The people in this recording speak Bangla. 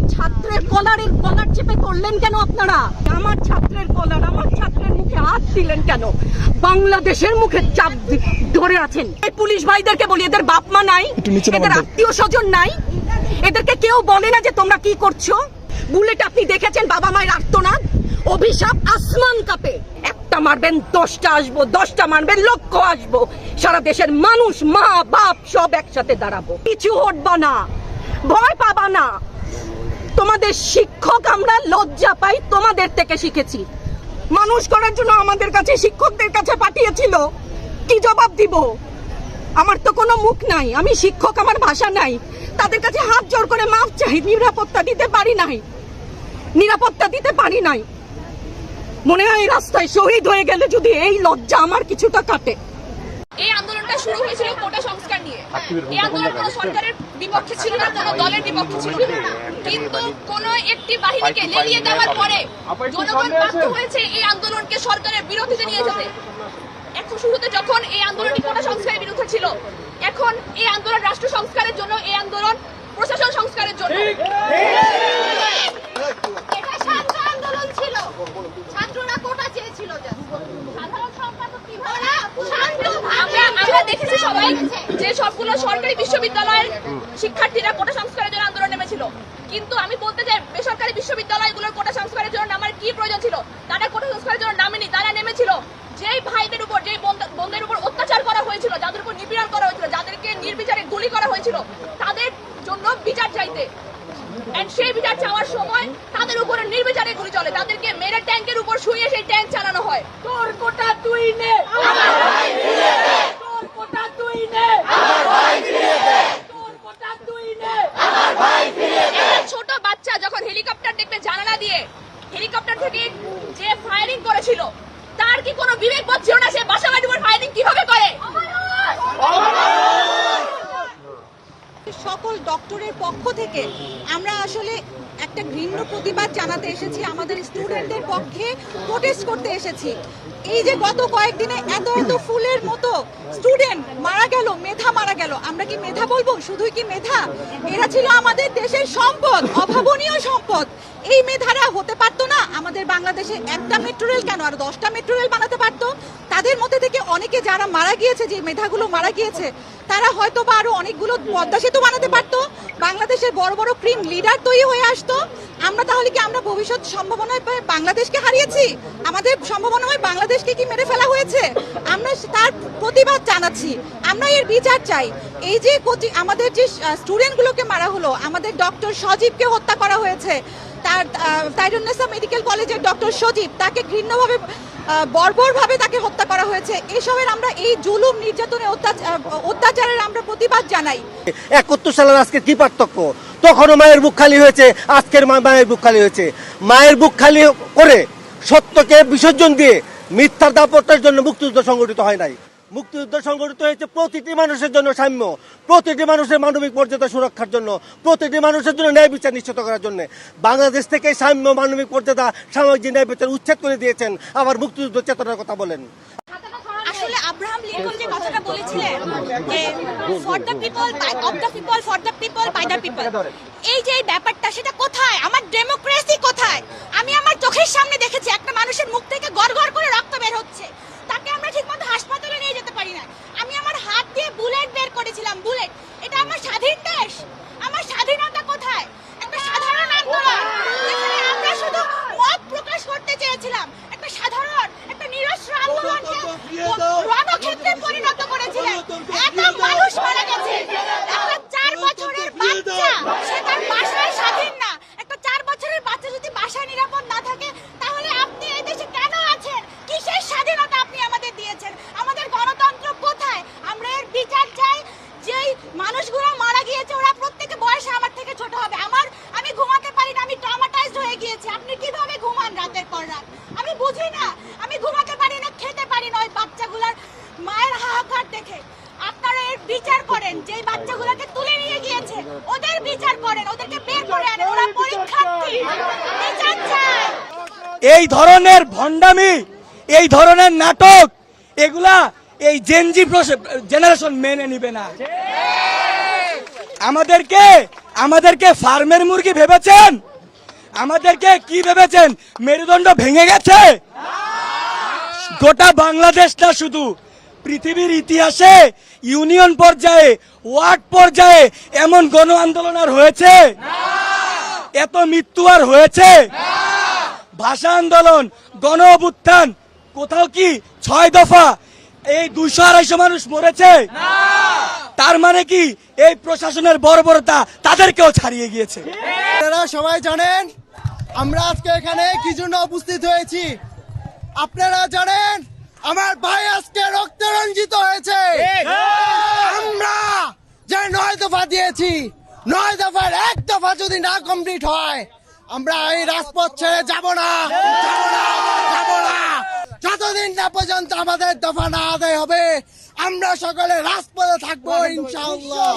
আমার ছাত্রের কলারের কলার চেপে করলেন কেন আপনারা? আমার ছাত্রের কলার আমার ছাত্রের মুখে হাত দিলেন কেন? বাংলাদেশের মুখে চাপ ধরে আছেন। এই পুলিশ ভাইদেরকে বলি এদের বাপ মা নাই এদের আত্মীয় স্বজন নাই। এদেরকে কেউ বলে না যে তোমরা কি করছ। বুলেট আপনি দেখেছেন বাবা মায়ের আর্তনাদ? অভিশাপ আসমান কাপে। একটা মারবেন দশটা আসব দশটা মারবেন লক্ষ আসব। সারা দেশের মানুষ মা বাপ সব একসাথে দাঁড়াবো। কিছু হটবা না ভয় পাবা না। তোমাদের শিক্ষক আমরা লজ্জা পাই, তোমাদের থেকে শিখেছি। মানুষ করার জন্য আমাদের কাছে শিক্ষকদের কাছে পাঠিয়েছিল। কি জবাব দিব? আমার তো কোনো মুখ নাই, আমি শিক্ষক, আমার ভাষা নাই। তাদের কাছে হাত জোর করে মাফ চাই, নিরাপত্তা দিতে পারি নাই। নিরাপত্তা দিতে পারি নাই। মনে হয় রাস্তায় শহীদ হয়ে গেলে যদি এই লজ্জা আমার কিছুটা কাটে। এই আন্দোলনটা শুরু হয়েছিল কোটা সংস্কার নিয়ে। এই আন্দোলন কোনো সরকারের বিপক্ষে ছিল না কোনো দলের বিপক্ষে ছিল না। কিন্তু কোন একটি বাহিনীকে লেলিয়ে দেওয়ার পরে জনগণ বাধ্য হয়েছে এই আন্দোলনকে সরকারের বিরোধীতে নিয়ে যেতে। এখন শুরুতে যখন এই আন্দোলনটি কোটা সংস্কারের বিরুদ্ধে ছিল এখন এই আন্দোলন রাষ্ট্র সংস্কারের জন্য এই আন্দোলন প্রশাসন সংস্কারের জন্য। এটা ছাত্র আন্দোলন ছিল। ছাত্ররা কোটা চেয়েছিল just। সাধারণ সম্পাদক কীভাবে সবাই যে সবগুলো সরকারি বিশ্ববিদ্যালয়ের শিক্ষার্থীরা কোটা সংস্কারের জন্য আন্দোলন নেমেছিল। কিন্তু আমি বলতে চাই, বেসরকারি বিশ্ববিদ্যালয়গুলোর কোটা সংস্কারের জন্য নামার কি প্রয়োজন ছিল? তারা কোটা সংস্কারের জন্য নামেনি, তারা নেমেছিল। যেই ভাইদের উপর, যেই বোন- বোনদের উপর অত্যাচার করা হয়েছিল, যাদের উপর নিপীড়ন করা হয়েছিল, যাদেরকে নির্বিচারে গুলি করা হয়েছিল, তাদের জন্য বিচার চাইতে। সেই বিচার চাওয়ার সময় তাদের উপরে নির্বিচারে গুলি চলে, তাদেরকে মেরে ট্যাঙ্কের উপর শুয়ে সেই ট্যাঙ্ক চালানো হয়। তোর কোটা তুই নে তোর কোটা তুই নে তোর কোটা তুই নে একটা ছোট বাচ্চা যখন হেলিকপ্টার দেখবে জানালা দিয়ে যে ফায়ারিং করেছিল, তার কি কোনো বিবেক বোধ ছিল না সে বাসা বাড়ির উপর ফায়ারিং কীভাবে করে? সকল ডক্টরের পক্ষ থেকে আমরা আসলে একটা ঘৃণ্য প্রতিবাদ জানাতে এসেছি। আমাদের স্টুডেন্টদের পক্ষে প্রোটেস্ট করতে এসেছি। এই যে গত কয়েকদিনে এত এত ফুলের মতো স্টুডেন্ট মারা গেল, মেধা মারা গেল। আমরা কি মেধা বলব? শুধুই কি মেধা? এরা ছিল আমাদের দেশের সম্পদ, অভাবনীয় সম্পদ। এই মেধারা হতে পারতো না। আমাদের বাংলাদেশে একটা মেট্রো রেল কেন? আর দশটা মেট্রো রেল বানাতে পারতো? তাদের মধ্যে থেকে অনেকে যারা মারা গিয়েছে, যে মেধাগুলো মারা গিয়েছে, তারা হয়তো বা আরও অনেকগুলো পদ্মা সেতু বানাতে পারতো। বাংলাদেশের বড় বড় ক্রিম লিডার তৈরি হয়ে আসতো। আমরা তাহলে কি আমরা ভবিষ্যৎ সম্ভাবনায় বাংলাদেশকে হারিয়েছি? আমাদের সম্ভাবনা হয় বাংলাদেশকে কি মেরে ফেলা হয়েছে? আমরা তার প্রতিবাদ জানাচ্ছি। আমরা এর বিচার চাই। এই যে আমাদের যে স্টুডেন্টগুলোকে মারা হলো, আমাদের ডক্টর সজীবকে হত্যা করা হয়েছে, তার তাইরুন্নেসা মেডিকেল কলেজের ডক্টর সজীব, তাকে ঘৃণ্যভাবে বর্বরভাবে তাকে হত্যা করা হয়েছে। এসবের আমরা এই জুলুম নির্যাতনের অত্যাচার অত্যাচারের আমরা প্রতিবাদ জানাই। একাত্তর সালের আজকে কি পার্থক্য? তখনও মায়ের বুক খালি হয়েছে, আজকের মায়ের বুক খালি হয়েছে। মায়ের বুক খালি করে সত্যকে বিসর্জন দিয়ে মিথ্যার দাপটের জন্য মুক্তিযুদ্ধ সংগঠিত হয় নাই। মুক্তিযুদ্ধ সংগঠিত হয়েছে প্রতিটি মানুষের জন্য সাম্য, প্রতিটি মানুষের মানবিক মর্যাদা সুরক্ষার জন্য, প্রতিটি মানুষের জন্য ন্যায় বিচার নিশ্চিত করার জন্য। বাংলাদেশ থেকে সাম্য, মানবিক মর্যাদা সামাজিক ন্যায় বিচার উচ্ছেদ করে দিয়েছেন, আবার মুক্তিযুদ্ধ চেতনার কথা বলেন। আব্রাহাম যে কথাটা বলেছিলেন যে for the people of the people for the people by the people এই যে ব্যাপারটা, সেটা কোথায়? আমার ডেমোক্রেসি কোথায়? আমি আমার চোখের সামনে দেখেছি একটা মানুষের মুখ থেকে গড় গড় করে রক্ত বের হচ্ছে তাকে আমরা ঠিকমতো হাসপাতালে নিয়ে যেতে পারি না আমি আমার হাত দিয়ে বুলেট বের করেছিলাম বুলেট এটা আমার স্বাধীন দেশ আমার স্বাধীনতা কোথায় একটা সাধারণ আন্দোলন যেখানে আমরা শুধু মত প্রকাশ করতে চেয়েছিলাম একটা সাধারণ একটা নিরস্ত্র আন্দোলনকে রণক্ষেত্রে পরিণত করেছিলেন এত মানুষ মারা গেছে একটা চার বছরের বাচ্চা সে তার বাসায় স্বাধীন না একটা চার বছরের বাচ্চা যদি বাসায় নিরাপদ না থাকে তাহলে আপনি এই দেশে কেন আছেন কিসের স্বাধীনতা আপনি আমাদের দিয়েছেন আমাদের গণতন্ত্র কোথায় আমরা এর বিচার চাই যেই মানুষগুলো মারা গিয়েছে ওরা প্রত্যেকে বয়সে আমার থেকে ছোট হবে আমার আমি ঘুমাতে পারি না আমি ট্রমাটাইজড হয়ে গিয়েছি আপনি কীভাবে ঘুমান রাতের পর রাত আমি বুঝি না আমি ঘুমাতে পারি না খেতে পারি না ওই বাচ্চাগুলোর মায়ের হাহাকার দেখে আপনারা এর বিচার করেন যেই বাচ্চাগুলোকে তুলে নিয়ে গিয়েছে, ওদের বিচার করেন, ওদেরকে বের করে আনেন, ওরা পরীক্ষার্থী। বিচার চায়। এই ধরনের ভণ্ডামি, এই ধরনের নাটক, এগুলা এই জেনজি জেনারেশন মেনে নিবে না। আমাদেরকে আমাদেরকে ফার্মের মুরগি ভেবেছেন? আমাদেরকে কি ভেবেছেন? মেরুদণ্ড ভেঙে গেছে? গোটা বাংলাদেশ না শুধু পৃথিবীর ইতিহাসে ইউনিয়ন পর্যায়ে, ওয়ার্ড পর্যায়ে এমন গণ আন্দোলন আর হয়েছে? এত মৃত্যু আর হয়েছে? ভাষা আন্দোলন, গণ অভ্যুত্থান, কোথাও কি ছয় দফা এই দুইশো আড়াইশো মানুষ মরেছে? তার মানে কি এই প্রশাসনের বর্বরতা তাদেরকেও ছাড়িয়ে গিয়েছে? আপনারা সবাই জানেন, আমরা আজকে এখানে কি জন্য উপস্থিত হয়েছি? আপনারা জানেন আমার ভাই আজকে রক্তে রঞ্জিত হয়েছে। আমরা যে নয় দফা দিয়েছি নয় দফার এক দফা যদি না কমপ্লিট হয় আমরা এই রাজপথ ছেড়ে যাব না। যাব না যাব না। যতদিন না পর্যন্ত আমাদের দফা না আদায় হবে আমরা সকলে রাজপথে থাকব ইনশাআল্লাহ।